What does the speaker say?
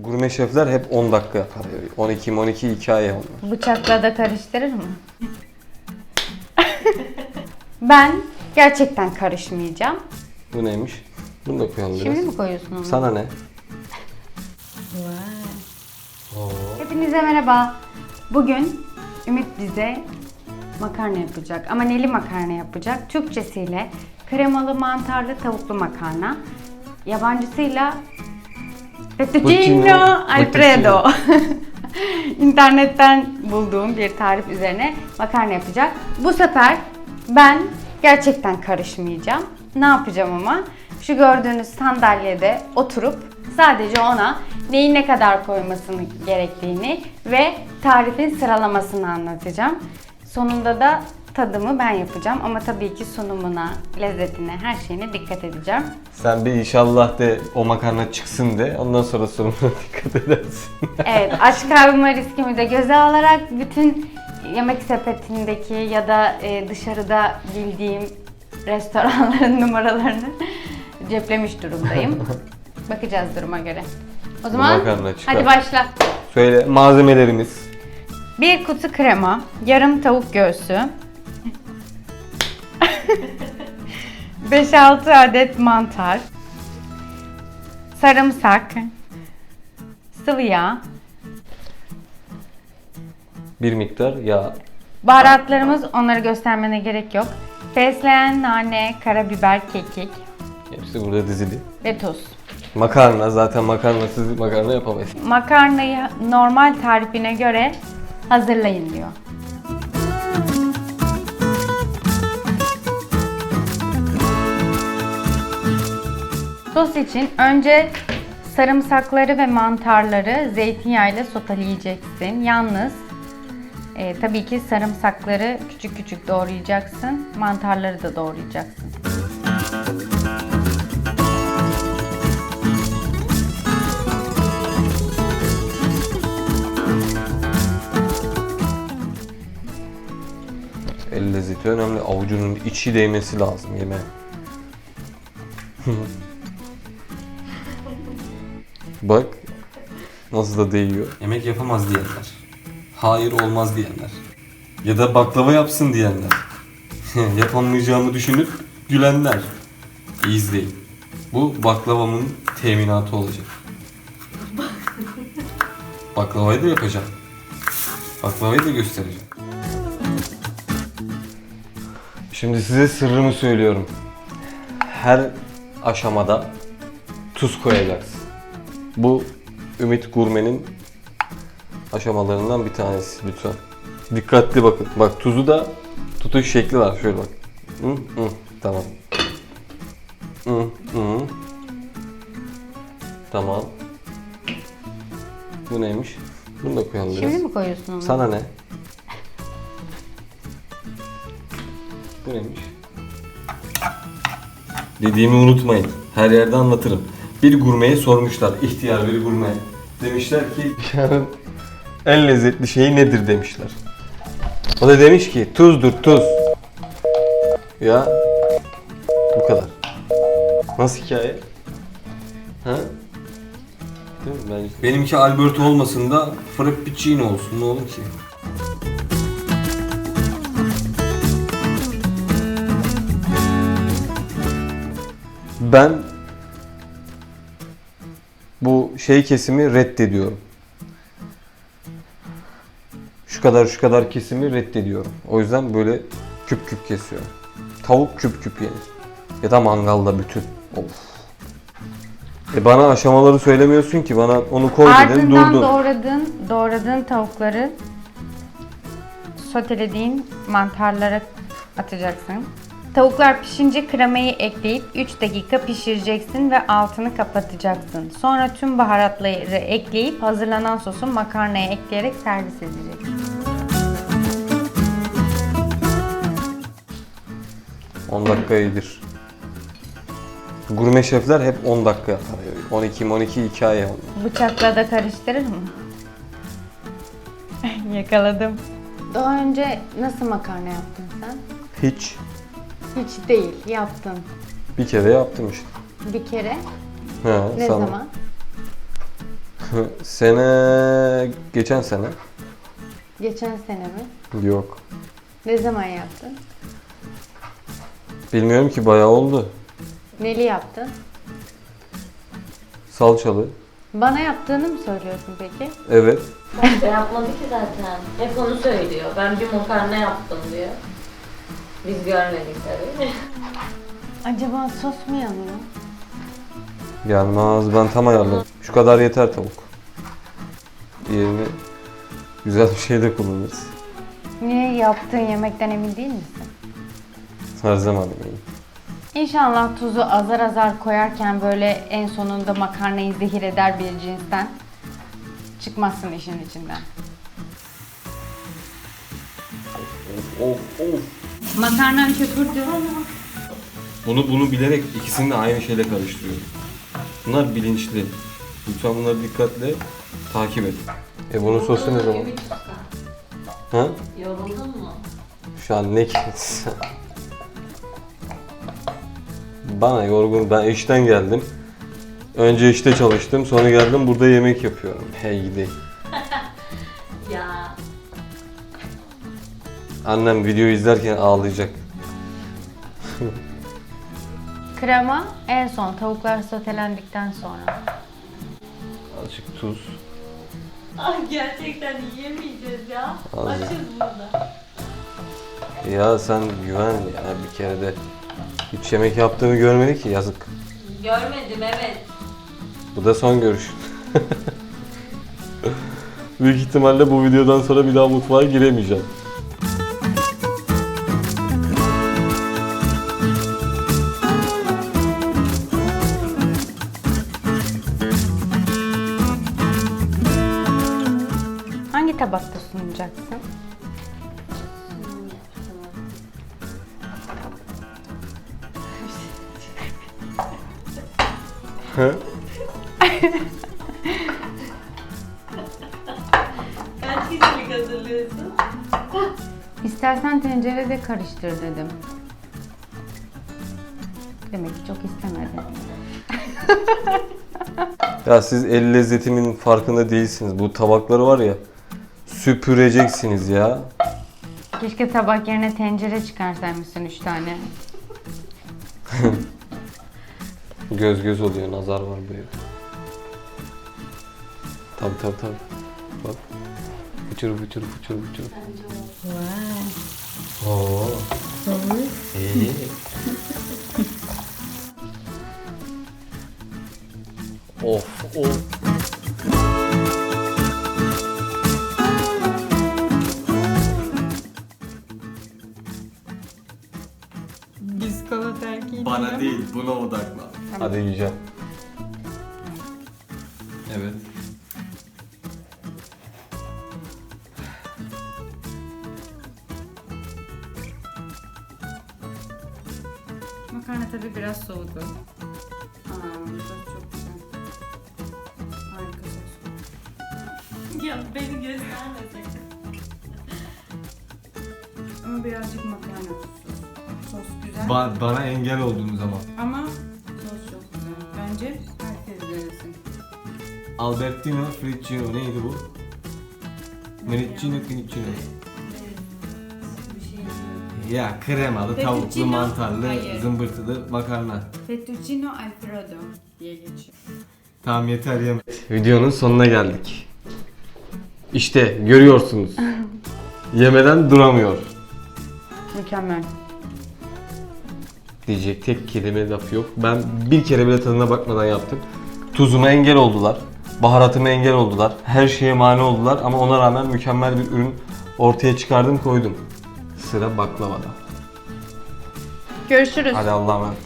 Gurme şefler hep 10 dakika yapar. 12 12 hikaye onlar. Bıçakla da karıştırır mı? ben gerçekten karışmayacağım. Bu neymiş? Bunu da koyalım biraz. Şimdi mi koyuyorsun onu? Sana ne? Hepinize merhaba. Bugün Ümit bize makarna yapacak. Ama neli makarna yapacak? Türkçesiyle kremalı mantarlı tavuklu makarna. Yabancısıyla Fettuccine alfredo. İnternetten bulduğum bir tarif üzerine makarna yapacak. Bu sefer ben gerçekten karışmayacağım. Ne yapacağım ama? Şu gördüğünüz sandalyede oturup sadece ona neyi ne kadar koymasını gerektiğini ve tarifin sıralamasını anlatacağım. Sonunda da tadımı ben yapacağım ama tabii ki sunumuna, lezzetine, her şeyine dikkat edeceğim. Sen bir inşallah de o makarna çıksın de ondan sonra sorumuna dikkat edersin. Evet, aç kalma riskimi de göze alarak bütün yemek sepetindeki ya da e, dışarıda bildiğim restoranların numaralarını ceplemiş durumdayım. Bakacağız duruma göre. O zaman hadi başla. Söyle malzemelerimiz. Bir kutu krema, yarım tavuk göğsü, 5-6 adet mantar, sarımsak, sıvı yağ, Bir miktar yağ. Baharatlarımız onları göstermene gerek yok. Fesleğen, nane, karabiber, kekik Hepsi burada dizili. ve tuz. Makarna zaten makarnasız makarna yapamayız. Makarnayı normal tarifine göre hazırlayın diyor. Sos için önce sarımsakları ve mantarları zeytinyağıyla soteleyeceksin. Yalnız e, tabii ki sarımsakları küçük küçük doğrayacaksın. Mantarları da doğrayacaksın. El lezzeti önemli. Avucunun içi değmesi lazım yemeğe. Bak nasıl da değiyor. Yemek yapamaz diyenler. Hayır olmaz diyenler. Ya da baklava yapsın diyenler. Yapamayacağımı düşünüp gülenler. İyi izleyin. Bu baklavamın teminatı olacak. Baklavayı da yapacağım. Baklavayı da göstereceğim. Şimdi size sırrımı söylüyorum. Her aşamada tuz koyacaksın. Bu Ümit Gurme'nin aşamalarından bir tanesi lütfen. Dikkatli bakın. Bak tuzu da tutuş şekli var. Şöyle bak. Hı, hı, tamam. Hı, hı. Tamam. Bu neymiş? Bunu da koyalım biraz. Şimdi mi koyuyorsun onu? Sana ne? Bu neymiş? Dediğimi unutmayın. Her yerde anlatırım. Bir gurmeye sormuşlar. ihtiyar bir gurme. Demişler ki en lezzetli şeyi nedir demişler. O da demiş ki tuzdur tuz. Ya bu kadar. Nasıl hikaye? Ha? Bence- Benimki Alberto olmasın da Frappuccino olsun ne olur ki? Ben şey kesimi reddediyorum. Şu kadar şu kadar kesimi reddediyorum. O yüzden böyle küp küp kesiyorum. Tavuk küp küp yenir. Ya da mangalda bütün. Of. E bana aşamaları söylemiyorsun ki bana onu koy dedin Ardından durdun. doğradığın, doğradığın tavukları sotelediğin mantarlara atacaksın. Tavuklar pişince kremayı ekleyip 3 dakika pişireceksin ve altını kapatacaksın. Sonra tüm baharatları ekleyip hazırlanan sosu makarnaya ekleyerek servis edeceksin. 10 dakika iyidir. Gurme şefler hep 10 dakika yapar. 12 12 hikaye onlar. Bıçakla da karıştırır mı? Yakaladım. Daha önce nasıl makarna yaptın sen? Hiç. Hiç değil, yaptın. Bir kere yaptım işte. Bir kere. Ha, Ne sana. zaman? sene... Geçen sene. Geçen sene mi? Yok. Ne zaman yaptın? Bilmiyorum ki bayağı oldu. Neli yaptın? Salçalı. Bana yaptığını mı söylüyorsun peki? Evet. Bence yapmadı ki zaten. Hep onu söylüyor. Ben bir makarna yaptım diyor. Biz görmedik tabii. Acaba sos mu yanıyor? Gelmez. Ben tam ayarladım. Şu kadar yeter tavuk. Diğerini güzel bir şeyde kullanırız. Niye yaptığın yemekten emin değil misin? Her zaman eminim. İnşallah tuzu azar azar koyarken böyle en sonunda makarnayı zehir eder bir cinsten çıkmazsın işin içinden. Of of. Makarnan köpürdü. Bunu bunu bilerek ikisini de aynı şeyle karıştırıyorum. Bunlar bilinçli. Lütfen bunları dikkatle takip et. E bunun sosu ne zaman? Ha? Yoruldun mu? Şu an ne ki? Bana yorgun. Ben işten geldim. Önce işte çalıştım. Sonra geldim burada yemek yapıyorum. Hey gideyim. Annem videoyu izlerken ağlayacak. Krema en son tavuklar sotelendikten sonra. Azıcık tuz. Ay gerçekten yiyemeyeceğiz ya. Az. Açız burada. Ya sen güven ya bir kere de. Hiç yemek yaptığını görmedi ki yazık. Görmedim evet. Bu da son görüşün. Büyük ihtimalle bu videodan sonra bir daha mutfağa giremeyeceğim. Kaç kişilik hazırlıyorsun? İstersen tencerede karıştır dedim. Demek ki çok istemedi. Ya siz el lezzetimin farkında değilsiniz. Bu tabakları var ya süpüreceksiniz ya. Keşke tabak yerine tencere çıkarsaymışsın üç tane. Göz göz oluyor, nazar var bu evde. Tabi tabi tabi. Bak. Fıçır fıçır fıçır fıçır. Oo. İyi. of of. Bana değil, buna odaklan. Hadi yiyeceğim. Evet. Makarna tabii biraz soğudu. Ya beni gösterme sakın. Ama birazcık makarna tuzu. Sos güzel Ba- bana engel olduğunuz zaman. ama Albertino Friccino neydi bu? Mericcino Finicino. Bir şey. Ya kremalı, tavuklu, mantarlı, hayır. zımbırtılı makarna. Fettuccino Alfredo diye geçiyor. Tamam yeter yeme. Videonun sonuna geldik. İşte görüyorsunuz. Yemeden duramıyor. Mükemmel. Diyecek tek kelime laf yok. Ben bir kere bile tadına bakmadan yaptım. Tuzuma engel oldular. Baharatıma engel oldular. Her şeye mani oldular ama ona rağmen mükemmel bir ürün ortaya çıkardım koydum. Sıra baklavada. Görüşürüz. Hadi Allah'a emanet.